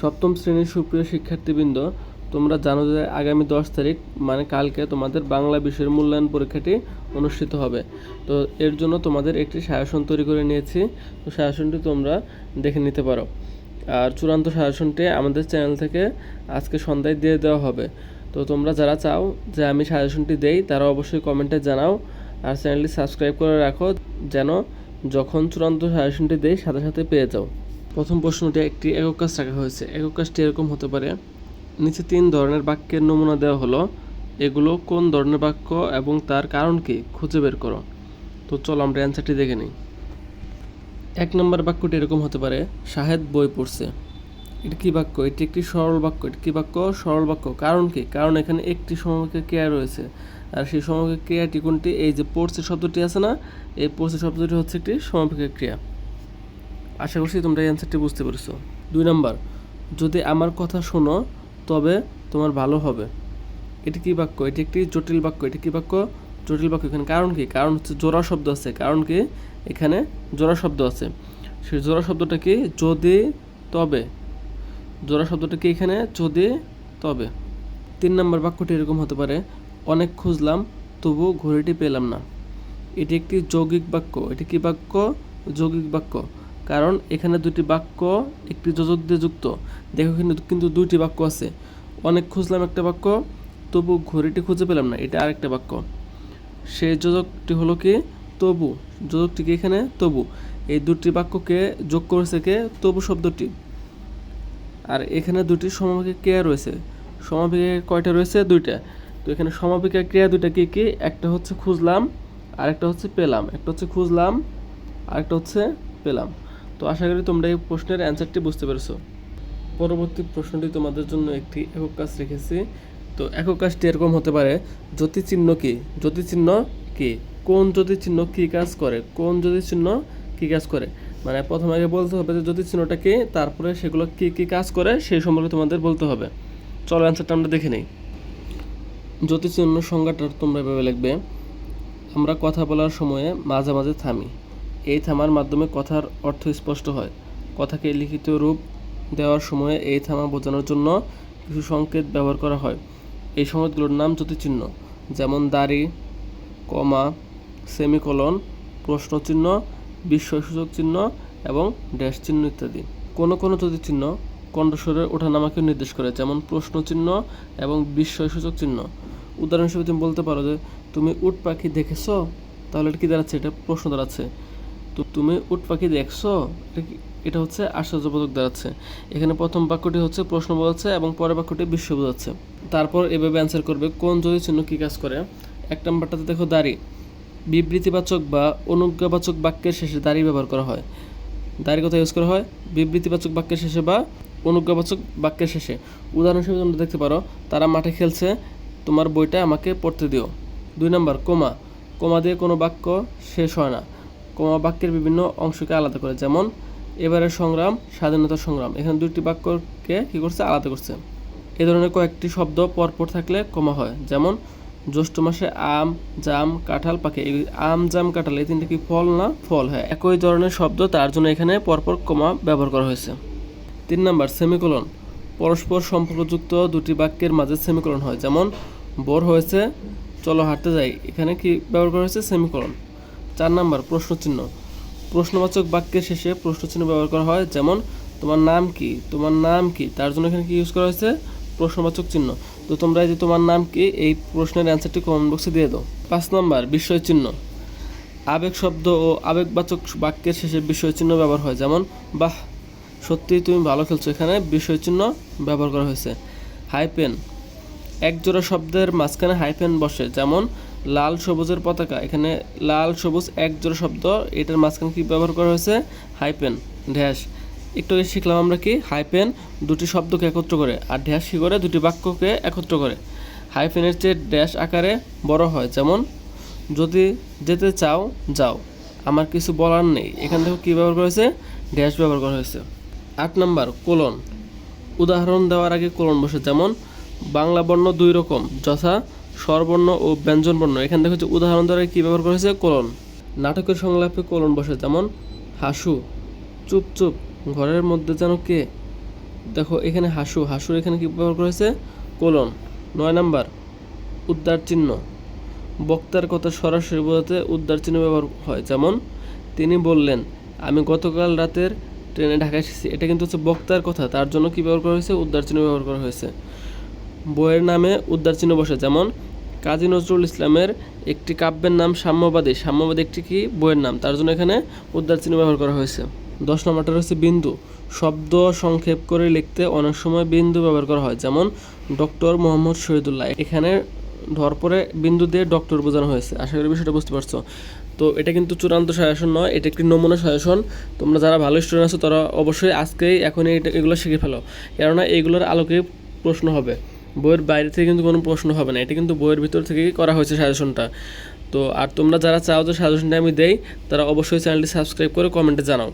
সপ্তম শ্রেণির সুপ্রিয় শিক্ষার্থীবৃন্দ, তোমরা জানো যে আগামী দশ তারিখ মানে কালকে তোমাদের বাংলা বিষয়ের মূল্যায়ন পরীক্ষাটি অনুষ্ঠিত হবে। তো এর জন্য তোমাদের একটি সাজেশন তৈরি করে নিয়েছি। তো সাজেশনটি তোমরা দেখে নিতে পারো। আর চূড়ান্ত সাজেশনটি আমাদের চ্যানেল থেকে আজকে সন্ধ্যায় দিয়ে দেওয়া হবে। তো তোমরা যারা চাও যে আমি সাজেশনটি দেই, তারা অবশ্যই কমেন্টে জানাও আর চ্যানেলটি সাবস্ক্রাইব করে রাখো, যেন যখন চূড়ান্ত সাজেশনটি দেই, সাথে সাথে পেয়ে যাও। প্রথম প্রশ্নটি একটি একক কাজ রাখা হয়েছে। একক কাজটি এরকম হতে পারে। নিচে তিন ধরনের বাক্যের নমুনা দেওয়া হলো। এগুলো কোন ধরনের বাক্য এবং তার কারণ কি খুঁজে বের করো। তো চলো আমরা অ্যান্সারটি দেখে নিই। এক নম্বর বাক্যটি এরকম হতে পারে, শাহেদ বই পড়ছে। এটি কী বাক্য? এটি একটি সরল বাক্য। এটি কী বাক্য? সরল বাক্য। কারণ কি? কারণ এখানে একটি সমবাক্যের ক্রিয়া রয়েছে। আর সেই সমবাক্যের ক্রিয়াটি কোনটি? এই যে পড়ছে শব্দটি আছে না, এই পড়ছে শব্দটি হচ্ছে একটি সমাপিকের ক্রিয়া। আশা করছি তোমরা এই অ্যান্সারটি বুঝতে পেরেছ। দুই নাম্বার, যদি আমার কথা শোনো, তবে তোমার ভালো হবে। এটি কি বাক্য? এটি একটি জটিল বাক্য। এটি কি বাক্য? জটিল বাক্য। এখানে কারণ কি? কারণ হচ্ছে জোড়া শব্দ আছে। কারণ কি? এখানে জোড়া শব্দ আছে। সেই জোড়া শব্দটা কি? যদি, তবে। জোড়া শব্দটা কি এখানে? যদি, তবে। তিন নম্বর বাক্যটি এরকম হতে পারে। অনেক খুঁজলাম, তবু ঘড়িটি পেলাম না। এটি একটি যৌগিক বাক্য। এটি কি বাক্য? যৌগিক বাক্য। কারণ এখানে দুটি বাক্য একটি যোজক দিয়ে যুক্ত। দেখো এখানে কিন্তু দুইটি বাক্য আছে। অনেক খুঁজলাম একটা বাক্য, তবু ঘড়িটি খুঁজে পেলাম না, এটা আরেকটা বাক্য। সেই যোজকটি হলো কি? তবু। যোজকটি কি এখানে? তবু। এই দুটি বাক্যকে যোগ করেছে কে? তবু শব্দটি। আর এখানে দুটি সমাপিকা ক্রিয়া রয়েছে? সমাপিকা কয়টা রয়েছে? দুইটা। তো এখানে সমাপিকা ক্রিয়া দুইটা কি কি? একটা হচ্ছে খুঁজলাম আর একটা হচ্ছে পেলাম। একটা হচ্ছে খুঁজলাম আর একটা হচ্ছে পেলাম। তো আশা করি তোমরা এই প্রশ্নের অ্যান্সারটি বুঝতে পেরেছ। পরবর্তী প্রশ্নটি তোমাদের জন্য একটি একক কাজ রেখেছি। তো একক কাজটি এরকম হতে পারে জ্যোতি চিহ্ন কি? জ্যোতি চিহ্ন কি? কোন জ্যোতি চিহ্ন কি কাজ করে? কোন জ্যোতি চিহ্ন কি কাজ করে? মানে প্রথমে আগে বলতে হবে যে জ্যোতি চিহ্নটা কি, তারপরে সেগুলো কি কি কাজ করে, সেই সম্পর্কে তোমাদের বলতে হবে। চলো অ্যান্সারটা আমরা দেখে নিই। জ্যোতি চিহ্ন সংজ্ঞাটা তোমরা এভাবে লিখবে, আমরা কথা বলার সময়ে মাঝে মাঝে থামি। এই থামার মাধ্যমে কথার অর্থ স্পষ্ট হয়। কথাকে লিখিত রূপ দেওয়ার সময়ে এই থামা বোঝানোর জন্য কিছু সংকেত ব্যবহার করা হয়। এই সংকেতগুলোর নাম জ্যোতিচিহ্ন, যেমন দাড়ি, কমা, সেমিকলন, প্রশ্নচিহ্ন, বিস্ময়সূচক চিহ্ন এবং ড্যাশ চিহ্ন ইত্যাদি। কোনো কোনো জ্যোতিচিহ্ন কণ্ঠস্বরের ওঠানামাকে নির্দেশ করে, যেমন প্রশ্নচিহ্ন এবং বিস্ময়সূচক চিহ্ন। উদাহরণ হিসেবে তুমি বলতে পারো যে, তুমি উট পাখি দেখেছ? তাহলে এটা কী দাঁড়াচ্ছে? এটা প্রশ্ন দাঁড়াচ্ছে। তো তুমি উট পাখি দেখছ? এটা হচ্ছে আশ্চর্যবোধক দাঁড়াচ্ছে। এখানে প্রথম বাক্যটি হচ্ছে প্রশ্ন বোঝাচ্ছে এবং পরের বাক্যটি বিশ্ব বোঝাচ্ছে। তারপর এভাবে অ্যান্সার করবে, কোন যদি চিহ্ন কী কাজ করে? এক নম্বরটাতে দেখো দাড়ি। বিবৃতিবাচক বা অনুজ্ঞাবাচক বাক্যের শেষে দাড়ি ব্যবহার করা হয়। দাড়ি কথা ইউজ করা হয়? বিবৃতিবাচক বাক্যের শেষে বা অনুজ্ঞাবাচক বাক্যের শেষে। উদাহরণ হিসেবে তোমরা দেখতে পারো, তারা মাঠে খেলছে, তোমার বইটা আমাকে পড়তে দিও। দুই নম্বর, কোমা। কোমা দিয়ে কোনো বাক্য শেষ হয় না। কোমা বাক্যের বিভিন্ন অংশকে আলাদা করে, যেমন এবারের সংগ্রাম, স্বাধীনতা সংগ্রাম। এখানে দুটি বাক্যকে কী করছে? আলাদা করছে। এ ধরনের কয়েকটি শব্দ পরপর থাকলে কমা হয়, যেমন জ্যৈষ্ঠ মাসে আম, জাম, কাঁঠাল পাকে। এই আম, জাম, কাঁঠাল, এই তিনটা কি ফল না? ফল হ্যাঁ। একই ধরনের শব্দ তার জন্য এখানে পরপর কমা ব্যবহার করা হয়েছে। তিন নাম্বার, সেমিকোলন। পরস্পর সম্পর্কযুক্ত দুটি বাক্যের মাঝে সেমিকোলন হয়, যেমন, বোর হয়েছে, চলো হাঁটতে যাই। এখানে কি ব্যবহার করা হয়েছে? সেমিকোলন। চার নাম্বার প্রশ্নচিহ্ন। প্রশ্নবাচক বাক্যের শেষে প্রশ্নচিহ্ন ব্যবহার করা হয়, যেমন, তোমার নাম কি? তোমার নাম কি? তার জন্য এখানে কি ইউজ করা হয়েছে? প্রশ্নবাচক চিহ্ন। তো তোমরা এই যে, তোমার নাম কি? এই প্রশ্নের অ্যান্সারটি কমেন্ট বক্সে দিয়ে দাও। পাঁচ নম্বর বিস্ময় চিহ্ন আবেগ শব্দ ও আবেগবাচক বাক্যের শেষে বিস্ময় চিহ্ন ব্যবহার হয়, যেমন, বাহ সত্যিই তুমি ভালো খেলছো। এখানে বিস্ময় চিহ্ন ব্যবহার করা হয়েছে। হাইপেন। এক জোড়া শব্দের মাঝখানে হাইপেন বসে, যেমন লাল সবুজের পতাকা। এখানে লাল সবুজ এক জোড়া শব্দ। এটার মাঝখানে কী ব্যবহার করা হয়েছে? হাইপেন। ড্যাশ একটু আগে শিখলাম আমরা কি? হাইপেন দুটি শব্দকে একত্র করে আর ড্যাশ কী করে? দুটি বাক্যকে একত্র করে। হাইপেনের চেয়ে ড্যাশ আকারে বড় হয়। যেমন, যদি যেতে চাও, যাও। আমার কিছু বলার নেই। এখান থেকে কী ব্যবহার করা হয়েছে? ড্যাশ ব্যবহার করা হয়েছে। আট নাম্বার, কোলন। উদাহরণ দেওয়ার আগে কোলন বসে। যেমন, বাংলা বর্ণ দুই রকম। যথা স্বরবর্ণ ও ব্যঞ্জনবর্ণ। এখান থেকে হচ্ছে উদাহরণ দ্বারা কী ব্যবহার করা হয়েছে? কোলন। নাটকের সংলাপে কোলন বসে। যেমন, হাসু, চুপ চুপ, ঘরের মধ্যে যেন কে? দেখো, এখানে হাসু। হাসুর এখানে কী ব্যবহার করা হয়েছে? কোলন। নয় নাম্বার উদ্ধার চিহ্ন। বক্তার কথা সরাসরি বোঝাতে উদ্ধার চিহ্ন ব্যবহার হয়। যেমন, তিনি বললেন, আমি গতকাল রাতের ট্রেনে ঢাকা এসেছি। এটা কিন্তু হচ্ছে বক্তার কথা। তার জন্য কী ব্যবহার করা হয়েছে? উদ্ধার চিহ্ন ব্যবহার করা হয়েছে। বইয়ের নামে চিহ্ন বসে, যেমন কাজী নজরুল ইসলামের একটি কাব্যের নাম সাম্যবাদী। সাম্যবাদী একটি কি? বইয়ের নাম। তার জন্য এখানে চিহ্ন ব্যবহার করা হয়েছে। দশ নম্বরটা হচ্ছে বিন্দু। শব্দ সংক্ষেপ করে লিখতে অনেক সময় বিন্দু ব্যবহার করা হয়, যেমন ডক্টর মোহাম্মদ শহীদুল্লাহ। এখানে ধর পরে বিন্দু দিয়ে ডক্টর বোঝানো হয়েছে। আশা করি বিষয়টা বুঝতে পারছ। তো এটা কিন্তু চূড়ান্ত সাজেশন নয়, এটা একটি নমুনা সাজেশন তোমরা যারা ভালো স্টুডেন্ট আছো, তারা অবশ্যই আজকেই এখনই এগুলো শিখে ফেলো। কেননা এইগুলোর আলোকে প্রশ্ন হবে। বইয়ের বাইরে থেকে কিন্তু কোনো প্রশ্ন হবে না। এটা কিন্তু বইয়ের ভিতর থেকেই করা হয়েছে সাজেশনটা। তো আর তোমরা যারা চাও যে সাজেশনটা আমি দেই, তারা অবশ্যই চ্যানেলটি সাবস্ক্রাইব করে কমেন্টে জানাও।